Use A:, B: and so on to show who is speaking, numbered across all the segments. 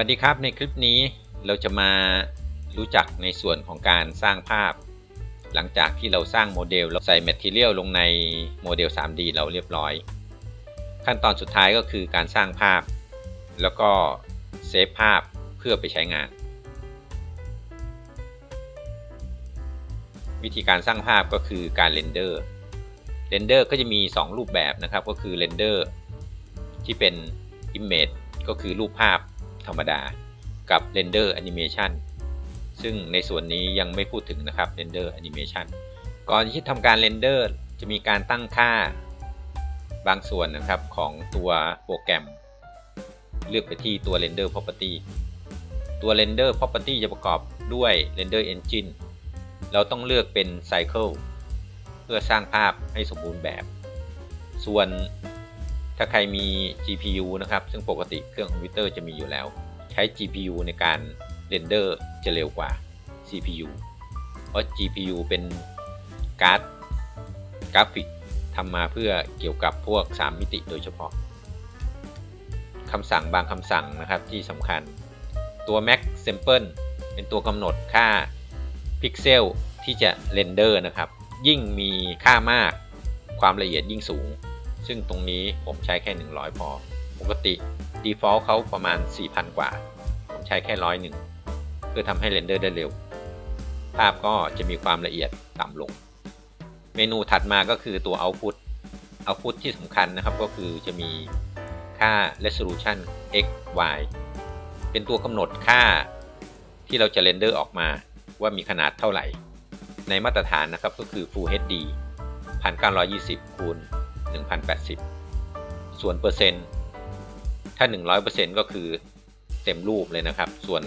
A: วัสดีครับในคลิปนี้เราจะมารู้จักในส่วนของการสร้างภาพ หลังจากที่เราสร้างโมเดลเราใส่แมทเทียลลงในโมเดล 3D เราเรียบร้อย ขั้นตอนสุดท้ายก็คือการสร้างภาพ แล้วก็เซฟภาพเพื่อไปใช้งาน วิธีการสร้างภาพก็คือการเรนเดอร์เรนเดอร์ก็จะมี 2 รูปแบบนะครับก็คือเรนเดอร์ที่เป็น Image ก็คือรูปภาพ ธรรมดากับ Render Animation ซึ่งในส่วนนี้ยังไม่พูดถึงนะครับ Render Animation ก่อนที่ทำการ Render จะมีการตั้งค่าบางส่วนนะครับของตัวโปรแกรม เลือกไปที่ตัว Render Property ตัว Render Property จะประกอบด้วย Render Engine เราต้องเลือกเป็น Cycle เพื่อสร้างภาพให้สมบูรณ์แบบ ส่วน ถ้าใครมี GPU นะครับ ซึ่งปกติเครื่องคอมพิวเตอร์จะมีอยู่แล้ว ใช้ GPU ในการเรนเดอร์จะเร็วกว่า CPU เพราะ GPU เป็นการ์ดกราฟิกทำมาเพื่อเกี่ยวกับพวก 3 มิติโดยเฉพาะคำสั่งบางคำสั่งนะครับที่สำคัญ ตัว Max Sample เป็นตัวกำหนดค่าพิกเซลที่จะเรนเดอร์นะครับ ยิ่งมีค่ามากความละเอียดยิ่งสูง ซึ่งตรงนี้ผมใช้แค่ 100 พอ ปกติ Default เขาประมาณ 4,000 กว่า ผมใช้แค่ร้อยหนึ่งเพื่อทำให้เรนเดอร์ได้เร็ว ภาพก็จะมีความละเอียดต่ำลง เมนูถัดมาก็คือตัว Output Output ที่สำคัญนะครับก็คือจะมีค่า Resolution x y เป็นตัวกำหนดค่าที่เราจะเรนเดอร์ออกมาว่ามีขนาดเท่าไหร่ ในมาตรฐานนะครับก็คือ Full HD 1920คูณ 1080 ส่วนเปอร์เซ็นต์ถ้า 100%ก็คือเต็มรูปเลยนะครับ ส่วน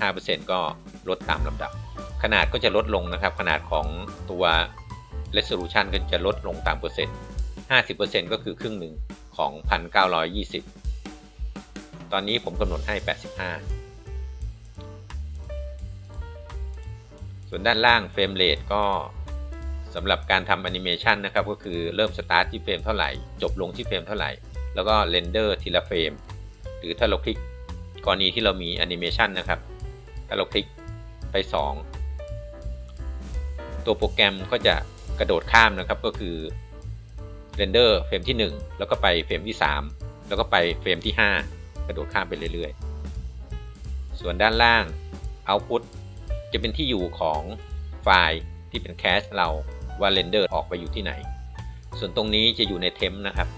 A: 85%ก็ลดตามลำดับ ขนาดก็จะลดลงนะครับ ขนาดของตัว resolution ก็จะลดลงตามเปอร์เซ็นต์ 50%ก็คือครึ่งหนึ่งของ 1920 ตอนนี้ผมกำหนดให้ 85 ส่วนด้านล่างเฟรมเรทก็ สำหรับการทำแอนิเมชันนะครับก็คือเริ่มสตาร์ทที่เฟรมเท่าไหร่ จบลงที่เฟรมเท่าไหร่ แล้วก็เรนเดอร์ทีละเฟรม หรือถ้าเราคลิกกรณีที่เรามีแอนิเมชันนะครับ ถ้าเราคลิกไป 2 ตัวโปรแกรมก็จะกระโดดข้ามนะครับก็คือเรนเดอร์เฟรมที่ 1 แล้วก็ไปเฟรมที่ 3 แล้วก็ไปเฟรมที่ 5 กระโดดข้ามไปเรื่อยๆ ส่วนด้านล่าง Output จะเป็นที่อยู่ของไฟล์ที่เป็นแคชเรา ว่าเรนเดอร์ออกไปอยู่ที่ไหน ส่วนตรงนี้จะอยู่ในเทมนะครับ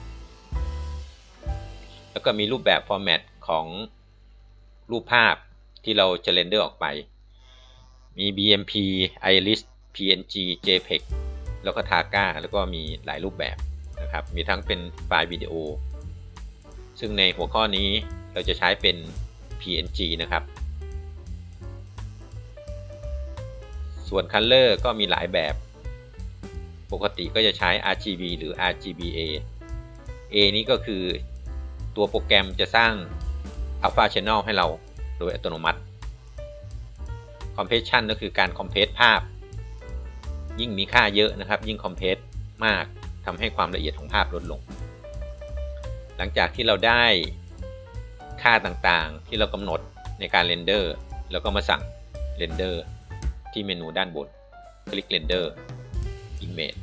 A: แล้วก็มีรูปแบบฟอร์แมตของรูปภาพที่เราจะเรนเดอร์ออกไป มี BMP Iris PNG JPEG แล้วก็ Targa แล้วก็มีหลายรูปแบบนะครับ มีทั้งเป็นไฟล์วิดีโอ ซึ่งในหัวข้อนี้เราจะใช้เป็น PNG นะครับ ส่วน Color ก็มีหลายแบบ ปกติก็จะใช้ RGB หรือ RGBA A นี้ก็คือตัวโปรแกรมจะสร้าง Alpha Channel ให้เราโดยอัตโนมัติ Compression ก็คือการ compress ภาพ ยิ่งมีค่าเยอะนะครับ ยิ่ง compress มากทำให้ความละเอียดของภาพลดลง หลังจากที่เราได้ค่าต่างๆที่เรากำหนดในการเรนเดอร์ แล้วก็มาสั่งเรนเดอร์ที่เมนูด้านบน คลิก Render Image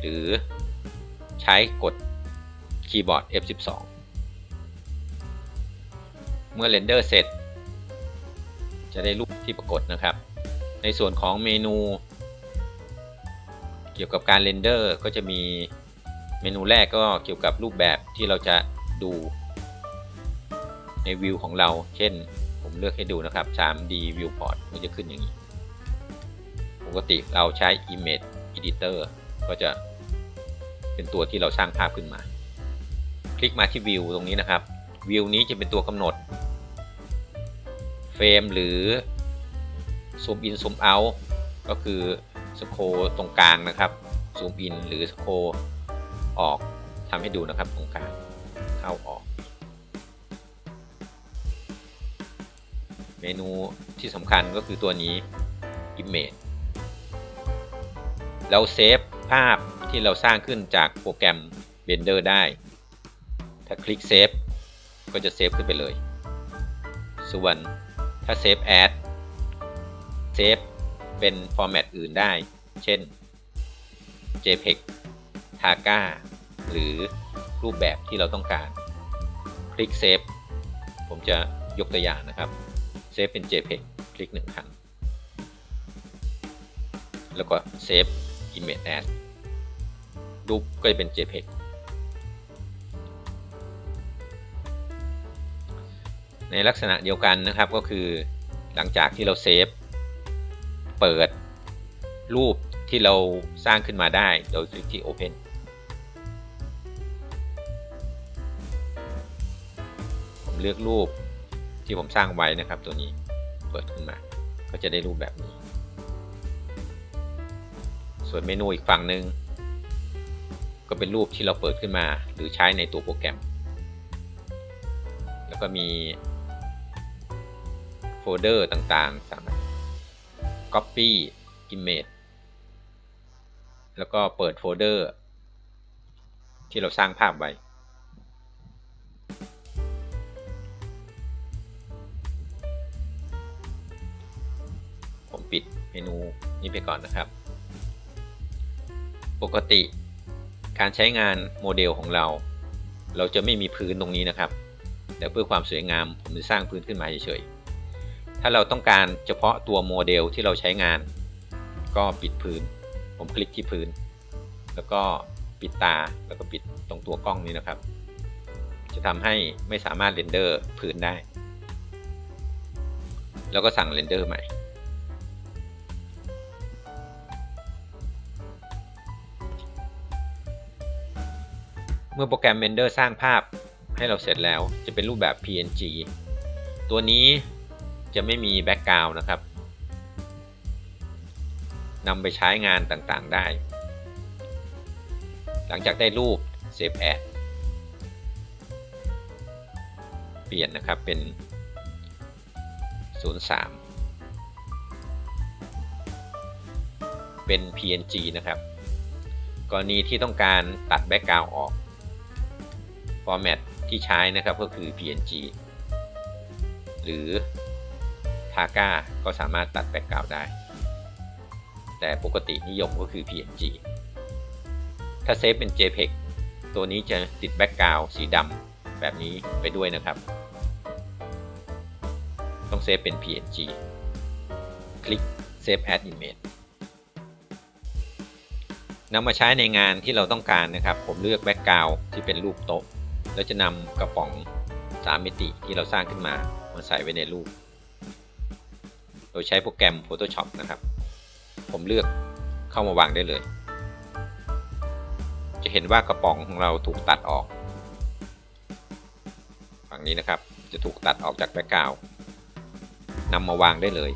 A: หรือใช้กดคีย์บอร์ด F12 เมื่อเรนเดอร์เสร็จ จะได้รูปที่ปรากฏนะครับ ในส่วนของเมนู เกี่ยวกับการเรนเดอร์ก็จะมีเมนูแรกก็เกี่ยวกับรูปแบบที่เราจะดูในวิวของเรา เช่น ผมเลือกให้ดูนะครับ 3D Viewport มันจะขึ้นอย่างนี้ ปกติเราใช้ Image Editor ก็จะเป็นตัวที่เราสร้างภาพขึ้นมา คลิกมาที่วิวตรงนี้นะครับ วิวนี้จะเป็นตัวกำหนดเฟรมหรือซูมอินซูมเอาก็คือสโคตรงกลางนะครับซูมอินหรือสโคออกทำให้ดูนะครับตรงกลางเข้าออก เมนูที่สำคัญก็คือตัวนี้ Image เราเซฟภาพที่เราสร้างขึ้นจากโปรแกรม Blender ได้ ถ้าคลิกเซฟก็จะเซฟขึ้นไปเลย ส่วนถ้าเซฟแอดเซฟเป็นฟอร์แมตอื่นได้ เช่น JPEG TAGA หรือรูปแบบที่เราต้องการ คลิกเซฟผมจะยกตัวอย่างนะครับ เซฟเป็น JPEG คลิกหนึ่งครั้ง แล้วก็เซฟ Image as รูปก็จะเป็น JPEG ในลักษณะเดียวกันนะครับก็คือหลังจากที่เราเซฟเปิดรูปที่เราสร้างขึ้นมาได้โดยคลิกที่ Open ผมเลือกรูปที่ผมสร้างไว้นะครับตัวนี้เปิดขึ้นมา ก็จะได้รูปแบบนี้ ส่วนเมนูอีกฝั่งหนึ่งก็เป็นรูปที่เราเปิดขึ้นมาหรือใช้ในตัวโปรแกรม แล้วก็มีโฟลเดอร์ต่างๆสามารถ Copy Image แล้วก็เปิดโฟลเดอร์ ที่เราสร้างภาพไว้ ผมปิดเมนูนี้ไปก่อนนะครับ ปกติการใช้งานโมเดลของเรา เราจะไม่มีพื้นตรงนี้นะครับ แต่เพื่อความสวยงามผมจะสร้างพื้นขึ้นมาเฉยๆ ถ้าเราต้องการเฉพาะตัวโมเดลที่เราใช้งาน ก็ปิดพื้น ผมคลิกที่พื้น แล้วก็ปิดตาแล้วก็ปิดตรงตัวกล้องนี้นะครับ จะทำให้ไม่สามารถเรนเดอร์พื้นได้ แล้วก็สั่งเรนเดอร์ใหม่ มื่อโปรแกรม Render สร้างภาพให้เราเสร็จแล้วจะเป็นรูปแบบ PNG ตัวนี้จะไม่มีแบ็กกราวน์นะครับนำไปใช้งานต่างๆได้ หลังจากได้รูป Save As เปลี่ยนนะครับเป็น 03 เป็น PNG นะครับ กรณีที่ต้องการตัดแบ็กกราวน์ออก ฟอร์แมตที่ใช้นะครับก็คือ PNG หรือ TAGA ก็สามารถตัดแบ็กกราวด์ได้ แต่ปกตินิยมก็คือ PNG ถ้าเซฟเป็น JPEG ตัวนี้จะติดแบ็กกราวด์สีดำแบบนี้ไปด้วยนะครับ ต้องเซฟเป็น PNG คลิก Save as Image นำมาใช้ในงานที่เราต้องการนะครับ ผมเลือกแบ็กกราวด์ที่เป็นรูปโต๊ะ แล้วจะนำกระป๋อง3มิติที่เราสร้างขึ้นมา มาใส่ไว้ในรูป โดยใช้โปรแกรม Photoshop นะครับ ผมเลือกเข้ามาวางได้เลย จะเห็นว่ากระป๋องของเราถูกตัดออก ฝั่งนี้นะครับ จะถูกตัดออกจากแบ็กกราวด์นำมาวางได้เลย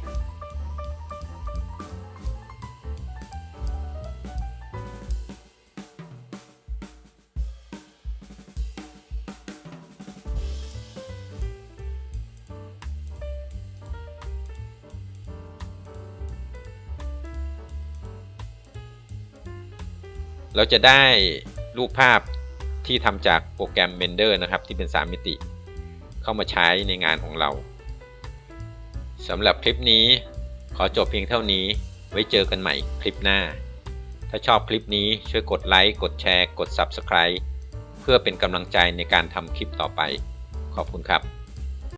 A: เราจะได้รูปภาพที่ทำจากโปรแกรม Blender นะครับ ที่เป็น 3 มิติ เข้ามาใช้ในงานของเราสำหรับคลิปนี้ขอจบเพียงเท่านี้ไว้เจอกันใหม่คลิปหน้า ถ้าชอบคลิปนี้ช่วยกดไลค์ กดแชร์ กด Subscribe เพื่อเป็นกำลังใจในการทำคลิปต่อไป ขอบคุณครับ